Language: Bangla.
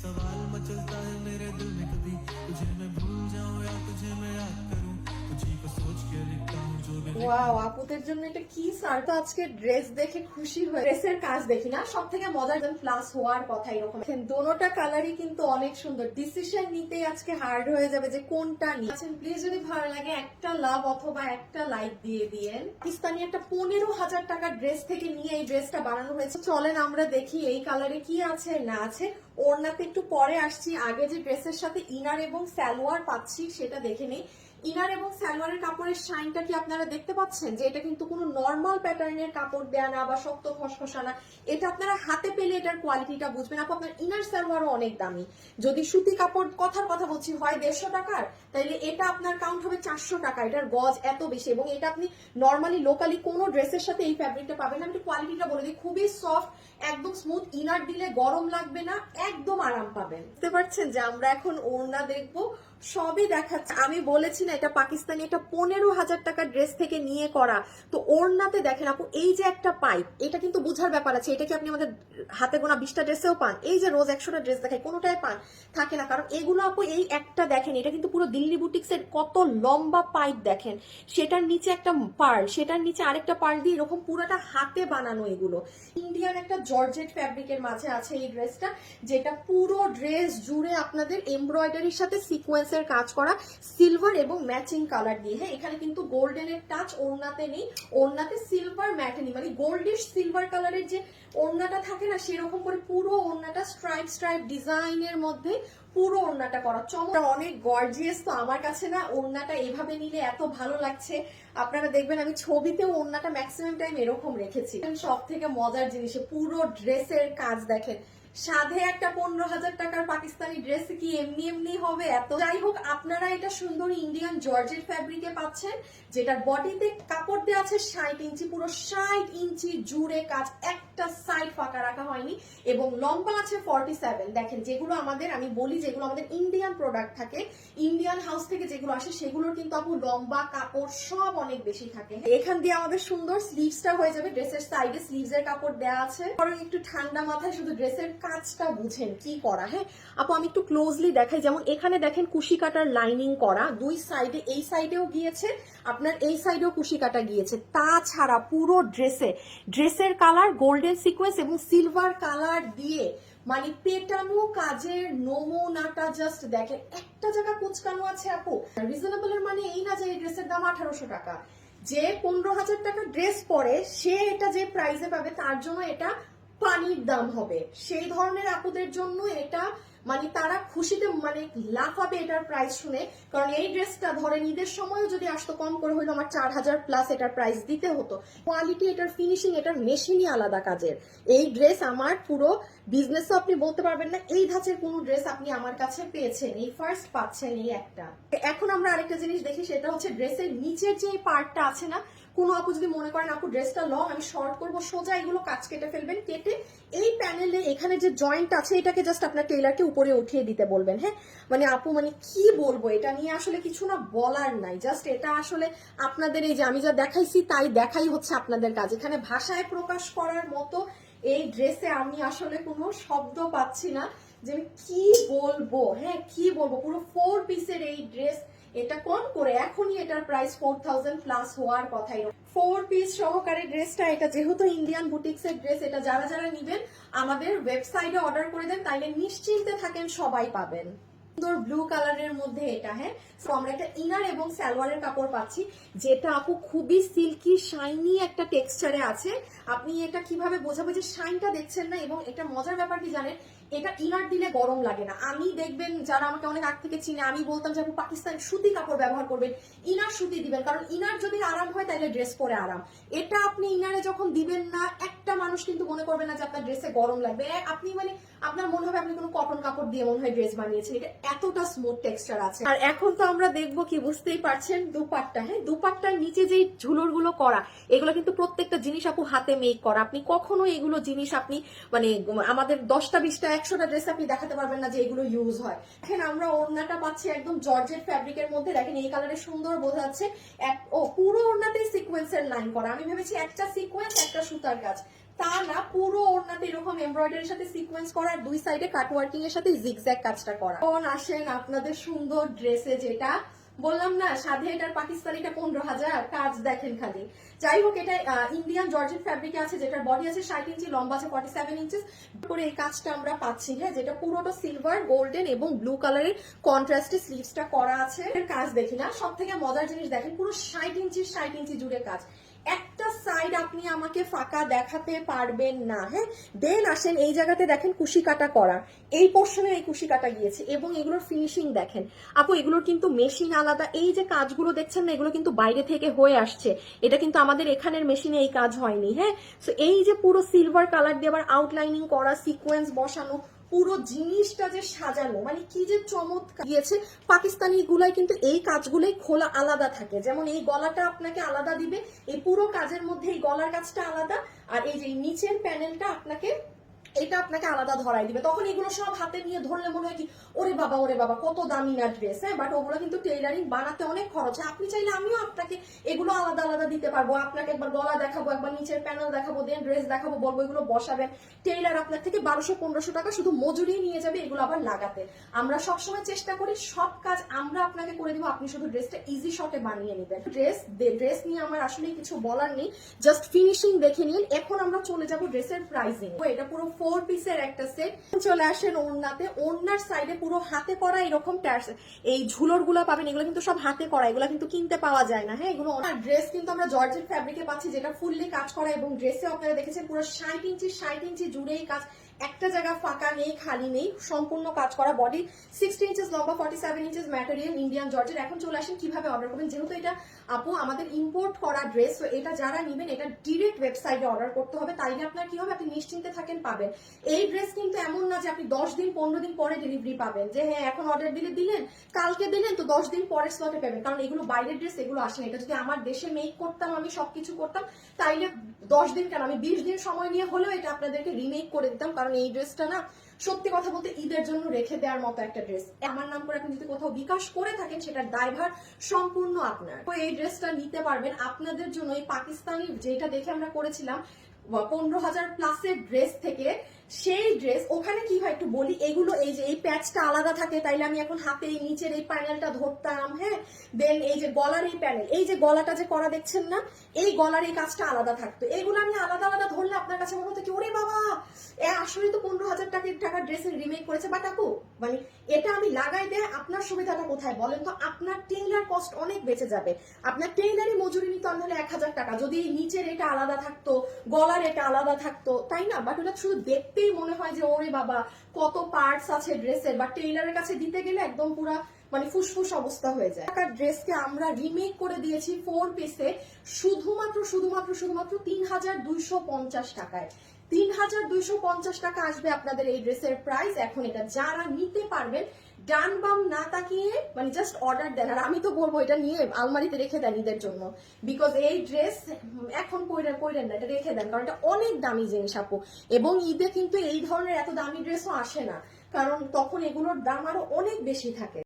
सवाल मचलता है मेरे दिल में कभी। तुझे मैं भूल जाऊँ या तुझे मैं याद करूँ? ওয়াও আপুদের জন্য এটা কি স্যার? তো আজকে ড্রেস দেখে খুশি হয়ে ড্রেসের কাজ দেখি না সব থেকে মজার প্লাস হওয়ার কথা এরকম। দোনোটা কালারই কিন্তু অনেক সুন্দর। ডিসিশন নিতে আজকে হার্ড হয়ে যাবে যে কোনটা আছেন আচ্ছা, প্লিজ যদি ভালো লাগে, একটা লাভ অথবা একটা লাইক দিয়ে দিয়েন। একটা পনেরো হাজার টাকার ড্রেস থেকে নিয়ে এই ড্রেসটা বানানো হয়েছে। চলেন আমরা দেখি এই কালারে কি আছে, না আছে। ওড়নাতে একটু পরে আসছি। আগে যে ড্রেসের সাথে ইনার এবং স্যালোয়ার পাচ্ছি, সেটা দেখে নেই। ইনার এবং সালোয়ারের কাপড়ের শাইনটা কি আপনারা দেখতে পাচ্ছেন? যে এটা কিন্তু কোনো নর্মাল প্যাটার্নের কাপড় দেয়া না বা শক্ত খসখসা না। এটা আপনারা হাতে পেলে এটার কোয়ালিটিটা বুঝবেন। আপু, আপনার ইনার সালোয়ারও অনেক দামি। যদি সুতি কাপড়, কথার কথা বলছি, হয় দেড়শো টাকার, তাইলে এটা আপনার কাউন্ট হবে চারশো টাকা। এটার গজ এত বেশি এবং এটা আপনি নর্মালি লোকালি কোনো ড্রেসের সাথে এই ফ্যাব্রিকটা পাবেন না। আমি কোয়ালিটিটা বলে দিই। খুবই সফট একদম স্মুথ ইনার দিলে গরম লাগবে না, একদম আরাম পাবেন। বুঝতে পারছেন যে আমরা এখন ওড়না দেখব সবই দেখাচ্ছে। আমি বলেছি না, এটা পাকিস্তানি, এটা পনেরো হাজার টাকার ড্রেস থেকে নিয়ে করা। তো ওড়নাতে দেখেন আপু, এই যে একটা পাইপ এটা কিন্তু বুঝার ব্যাপার আছে। এটা কি আপনি আমাদের হাতে গোনা বিশটা ড্রেসেও পান? এই যে রোজ একশোটা ড্রেস দেখায় কোনোটাই পান, থাকে না। কারণ এগুলো আপু, এই একটা দেখেন, এটা কিন্তু পুরো দিল্লি বুটিক্সের কত লম্বা পাইপ দেখেন। সেটার নিচে একটা পার্ল সেটার নিচে আরেকটা পার্ল দিয়ে এরকম পুরোটা হাতে বানানো এগুলো। ইন্ডিয়ান একটা জর্জেট ফ্যাব্রিকের মাঝে আছে এই ড্রেসটা যেটা পুরো ড্রেস জুড়ে আপনাদের এমব্রয়ডারির সাথে সিকোয়েন্সের কাজ করা সিলভার এবং ম্যাচিং কালার দিয়ে। হ্যাঁ এখানে কিন্তু গোল্ডেনের টাচ ওড়নাতে নেই। ওড়নাতে সিলভার ম্যাটেনি মানে গোল্ডিশ সিলভার কালারের যে ওড়নাটা থাকে না, সেরকম করে পুরো ওড়নাটা স্ট্রাইপ স্ট্রাইপ ডিজাইনের মধ্যে পুরো ওড়নাটা করা। চমৎকার। অনেক গর্জিয়াস তো আমার কাছে না, ওড়নাটা এভাবে নিলে এত ভালো লাগছে। আপনারা দেখবেন, আমি ছবিতেও ওড়নাটা ম্যাক্সিমাম টাইম এরকম রেখেছি। সব থেকে মজার জিনিস পুরো ড্রেসের কাজ দেখেন। সাধে একটা পনেরো হাজার টাকার পাকিস্তানি ড্রেস কি এমনি এমনি হবে? এত যাই হোক, আপনারা এটা সুন্দর ইন্ডিয়ান জর্জের ফ্যাব্রিকে পাচ্ছেন, যেটার বডিতে কাপড় দেওয়া আছে ষাট ইঞ্চি, পুরো ষাট ইঞ্চি জুড়ে কাজ একটা সাইড ফাঁকা রাখা হয়নি এবং লম্বা আছে ফর্টি দেখেন, যেগুলো আমাদের, আমি বলি যেগুলো আমাদের ইন্ডিয়ান প্রোডাক্ট থাকে ইন্ডিয়ান হাউস থেকে যেগুলো আসে, সেগুলোর কিন্তু আপু লম্বা, কাপড় সব অনেক বেশি থাকে। এখান দিয়ে আমাদের সুন্দর স্লিভসটা হয়ে যাবে ড্রেসের সাইডে স্লিভস এর কাপড় দেওয়া আছে। বরং একটু ঠান্ডা মাথায় শুধু ড্রেসের কাজটা বুঝেন কি করা হ্যাঁ? আপু, আমি একটু ক্লোজলি দেখাই, যেমন এখানে দেখেন কুশি কাটার লাইনিং করা, দুই সাইডে এই সাইডেও গিয়েছে, আপনার এই সাইডেও কুশি কাটা গিয়েছে। তাছাড়া পুরো ড্রেসে ড্রেসের কালার গোল্ডেন সিকোয়েন্স এবং সিলভার কালার দিয়ে মানে পেটানো কাজের নমুনাটা জাস্ট দেখে একটা জায়গা কুচকানো আছে আপু। রিজনেবল এর মানে এই না যে এই ড্রেসের দাম আঠারোশো টাকা। যে পনেরো হাজার টাকা ড্রেস পরে, সে এটা যে প্রাইসে পাবে, তার জন্য এটা পানির দাম হবে। সেই ধরনের আপুদের জন্য এটা মানে তারা খুশিতে মানে লাফাবে এটার প্রাইস শুনে। কারণ এই ড্রেসটা ধরেন ঈদের সময়ও যদি আসতো, কম করে হইল আমার চার হাজার প্লাস এটার প্রাইস দিতে হতো। কোয়ালিটি এটার ফিনিশিং এটার মেশিনই আলাদা কাজের। এই ড্রেস আমার পুরো বিজনেসও আপনি বলতে পারবেন না, এই ধাঁচের কোনো ড্রেস আপনি আমার কাছে পেয়েছেন, এই ফার্স্ট পাচ্ছেন এই একটা। এখন আমরা আরেকটা জিনিস দেখি, সেটা হচ্ছে ড্রেসের নিচের যে পার্টটা আছে না কোনো আপু যদি মনে করেন, আপু ড্রেসটা লং আমি শর্ট করব, সোজা এগুলো কাজ কেটে ফেলবেন, কেটে এই প্যানেলে এখানে যে জয়েন্ট আছে, এটাকে জাস্ট আপনার টেলারকে উপরে উঠিয়ে দিতে বলবেন। হ্যাঁ? মানে আপু মানে কি বলব? এটা নিয়ে আসলে কিছু না বলার নাই। জাস্ট এটা আসলে আপনাদের এই যে আমি যা দেখাইছি, তাই দেখাই হচ্ছে আপনাদের কাজ। এখানে ভাষায় প্রকাশ করার মতো এই ড্রেসে আমি আসলে কোনো শব্দ পাচ্ছি না যে আমি কি বলব? হ্যাঁ কি বলব? পুরো ফোর পিসের এই ড্রেস এটা কোন করে এখনই এটার প্রাইস ফোর থাউজেন্ড প্লাস হওয়ার কথাই ফোর পিস সহকারে ড্রেসটা এটা যেহেতু ইন্ডিয়ান বুটিক্স এর ড্রেস এটা যারা যারা নিবেন, আমাদের ওয়েবসাইটে অর্ডার করে দেন, তাইলে নিশ্চিন্তে থাকেন, সবাই পাবেন। সুন্দর ব্লু কালারের মধ্যে এটা হ্যাঁ? আমরা একটা ইনার এবং সালোয়ারের কাপড় পাচ্ছি, যেটা আপু খুবই সিল্কি শাইনি একটা টেক্সচারে আছে। আপনি এটা কীভাবে বোঝাবো যে শাইনটা দেখছেন না, এবং এটা মজার ব্যাপার কি জানেন? এটা ইনার দিলে গরম লাগে না। আমি দেখবেন যারা আমাকে অনেক আগ থেকে চিনে, আমি বলতাম যে আপু পাকিস্তান সুতি কাপড় ব্যবহার করবেন, ইনার সুতি দিবেন। কারণ ইনার যদি আরাম হয়, তাহলে ড্রেস পরে আরাম। এটা আপনি ইনারে যখন দিবেন না, একটা মানুষ কিন্তু মনে করবে না যে আপনার ড্রেসে গরম লাগবে। আপনি মানে আপনার মনে হবে আপনি কোনো কটন কাপড় দিয়ে মনে হয় ড্রেস বানিয়েছেন। এটা এতটা স্মুথ টেক্সচার আছে। আর এখন তো আমরা দেখব কি, বুঝতেই পারছেন দুপাট্টা হ্যাঁ? দুপাট্টার নিচে যেই ঝুলোরগুলো করা, এগুলো কিন্তু প্রত্যেকটা জিনিস আপু হাতে মেক করা। আপনি কখনো এগুলো জিনিস আপনি মানে আমাদের দশটা বিশটা একশোটা ড্রেস আপনি দেখাতে পারবেন না যে এগুলো ইউজ হয়। দেখেন, আমরা ওড়নাটা পাচ্ছি একদম জর্জেট ফ্যাব্রিকের মধ্যে। দেখেন, এই কালারে সুন্দর বোঝা যাচ্ছে। ও, পুরো ওড়নাতেই সিকোয়েন্সের লাইন করা। আমি ভেবেছি একটা সিকোয়েন্স একটা সুতার কাজ। তা না, পুরো ওড়নাতে এরকম এমব্রয়ডারির সাথে সিকোয়েন্স করা দুই সাইডে কাটওয়ার্কিং এর সাথে জিগজ্যাগ কাজটা করা। কোন আসেন আপনাদের সুন্দর ড্রেসে যেটা বললাম না, সাধে এটার পাকিস্তানিটা পনেরো হাজার, কাজ দেখেন খালি। যাই হোক, এটা ইন্ডিয়ান জর্জেট ফ্যাব্রিকে আছে, যেটার বডি আছে ষাট ইঞ্চি, লম্বা আছে ফর্টি সেভেন ইঞ্চিস। করে এই কাজটা আমরা পাচ্ছি হ্যাঁ যেটা পুরোটা সিলভার গোল্ডেন এবং ব্লু কালারের কন্ট্রাস্টে স্লিভসটা করা আছে। কাজ দেখি না সব থেকে মজার জিনিস দেখেন, পুরো ষাট ইঞ্চি ষাট ইঞ্চি জুড়ে কাজ। একটা সাইড আপনি আমাকে ফাঁকা দেখাতে পারবেন না হ্যাঁ? দেন আসেন এই জায়গাতে দেখেন কুশি কাটা করা। এই পোর্শনে এই কুশি কাটা গিয়েছে এবং এগুলোর ফিনিশিং দেখেন। আপু, এগুলোর কিন্তু মেশিন আলাদা। এই যে কাজগুলো দেখছেন না, এগুলো কিন্তু বাইরে থেকে হয়ে আসছে। এটা কিন্তু আমাদের এখানের মেশিনে এই কাজ হয়নি হ্যাঁ? তো এই যে পুরো সিলভার কালার দিয়ে আবার আউটলাইনিং করা সিকোয়েন্স বসানো পুরো জিনিসটা যে সাজানো মানে কি যে চমৎকার। দিয়েছে, পাকিস্তানি গুলাই কিন্তু এই কাজগুলোই খোলা আলাদা থাকে। যেমন এই গলাটা আপনাকে আলাদা দিবে, এই পুরো কাজের মধ্যে এই গলার কাজটা আলাদা, আর এই যে নিচের প্যানেলটা আপনাকে এটা আপনাকে আলাদা ধরাই দিবে। তখন এগুলো সব হাতে নিয়ে ধরলে মনে হয় কি, ওরে বাবা ওরে বাবা, কত দামি না ড্রেস হ্যাঁ? বাট ওগুলো কিন্তু টেইলারিং বানাতে অনেক খরচ। হয় আপনি চাইলে আমিও আপনাকে এগুলো আলাদা আলাদা দিতে পারব। আপনাকে একবার গলা দেখাবো, একবার নিচের প্যানেল দেখাবো দেন ড্রেস দেখাবো, বলব, এগুলো বসাবেন। টেইলার আপনার থেকে বারোশো, পনেরোশো টাকা শুধু মজুরি নিয়ে যাবে এগুলো আবার লাগাতে। আমরা সবসময় চেষ্টা করি, সব কাজ আমরা আপনাকে করে দিব। আপনি শুধু ড্রেসটা ইজি শটে বানিয়ে নেবেন। ড্রেস ড্রেস নিয়ে আমার আসলে কিছু বলার নেই। জাস্ট ফিনিশিং দেখে নিন। এখন আমরা চলে যাব ড্রেসের প্রাইসিং এটা পুরো ফোর পিসের একটা সেট চলে আসেন ওড়নাতে। ওড়নার সাইডে পুরো হাতে করা এরকম ট্যাস এই ঝুলোরগুলা পাবেন, এগুলো কিন্তু সব হাতে করা, এগুলো কিন্তু কিনতে পাওয়া যায় না। হ্যাঁ এগুলো ওনার ড্রেস কিন্তু আমরা জর্জেট ফ্যাব্রিকে পাচ্ছি, যেটা ফুললি কাজ করা এবং ড্রেসে আপনারা দেখেছেন, পুরো ষাট ইঞ্চি ষাট ইঞ্চি জুড়েই কাজ। একটা জায়গা ফাঁকা নেই, খালি নেই, সম্পূর্ণ কাজ করা বডি সিক্সটি ইঞ্চেস লম্বা forty seven inches material Indian georgette এখন চলে আসেন কীভাবে অর্ডার করবেন? যেহেতু এটা আপু আমাদের ইম্পোর্ট করা ড্রেস তো এটা যারা নেবেন, এটা ডিরেক্ট ওয়েবসাইটে অর্ডার করতে হবে। তাইলে আপনার কি হবে? আপনি নিশ্চিন্তে থাকেন, পাবেন। এই ড্রেস কিন্তু এমন না যে আপনি দশ দিন, পনেরো দিন পরে ডেলিভারি পাবেন। যে হ্যাঁ এখন অর্ডার দিলে দিলেন, কালকে দিলেন, তো দশ দিন পরের স্লটে পাবেন কারণ এগুলো বাইরের ড্রেস এগুলো আসে না। এটা যদি আমার দেশে মেক করতাম, আমি সবকিছু করতাম, তাইলে দশ দিন কেন? আমি বিশ দিন সময় নিয়ে হলেও এটা আপনাদেরকে রিমেক করে দিতাম, কারণ এই ড্রেসটা না সত্যি কথা বলতে ঈদের জন্য রেখে দেওয়ার মতো একটা ড্রেস। আমার নাম করে আপনি যদি কোথাও বিকাশ করে থাকেন, সেটার দায়ভার সম্পূর্ণ আপনার। তো এই ড্রেসটা নিতে পারবেন আপনাদের জন্য। এই পাকিস্তানি যেটা দেখে আমরা করেছিলাম, পনেরো হাজার প্লাসের ড্রেস থেকে সেই ড্রেস ওখানে কি হয় একটু বলি, এগুলো এই যে, এই প্যাচটা আলাদা থাকে, তাইলে আমি এখন হাতে এই নিচের এই প্যানেলটা ধরতাম হ্যাঁ? দেন এই যে গলার এই প্যানেল এই যে গলাটা যে করা দেখছেন না, এই গলার এই কাজটা আলাদা থাকতো। এইগুলো আমি আলাদা আলাদা ধরলে আপনার কাছে মনে হতো কি, ওরে বাবা! এ, আসলে তো পনেরো হাজার টাকার টাকার ড্রেসের রিমেক করেছে বাট আপু মানে এটা আমি লাগাই দেয়, আপনার সুবিধাটা কোথায় বলেন তো? আপনার টেইলার কস্ট অনেক বেঁচে যাবে। আপনার টেইলারই মজুরি নিত হলে এক হাজার টাকা। যদি নিচের এটা আলাদা থাকতো, গলার এটা আলাদা থাকতো, তাই না? বাট ওটা শুধু দেখতেই মনে হয় যে ওরে বাবা, কত পার্টস আছে ড্রেসের, বা টেইলারের কাছে দিতে গেলে একদম পুরা মানে ফুসফুস অবস্থা হয়ে যায়। টাকার ড্রেসকে আমরা রিমেক করে দিয়েছি ফোর পিসে শুধুমাত্র শুধুমাত্র শুধুমাত্র তিন হাজার দুইশো পঞ্চাশ টাকায়। তিন হাজার দুইশো পঞ্চাশ টাকা আসবে আপনাদের এই ড্রেসের প্রাইস এখন এটা যারা নিতে পারবেন ডান বাম না তাকিয়ে মানে জাস্ট অর্ডার দেন। আর আমি তো বলব, এটা নিয়ে আলমারিতে রেখে দেন ঈদের জন্য। বিকজ এই ড্রেস এখন পইরেন পইরেন না, এটা রেখে দেন। কারণ এটা অনেক দামি জিনিস, আপু। এবং ঈদে কিন্তু এই ধরনের এত দামি ড্রেসও আসে না। কারণ তখন এগুলোর দাম আরও অনেক বেশি থাকে।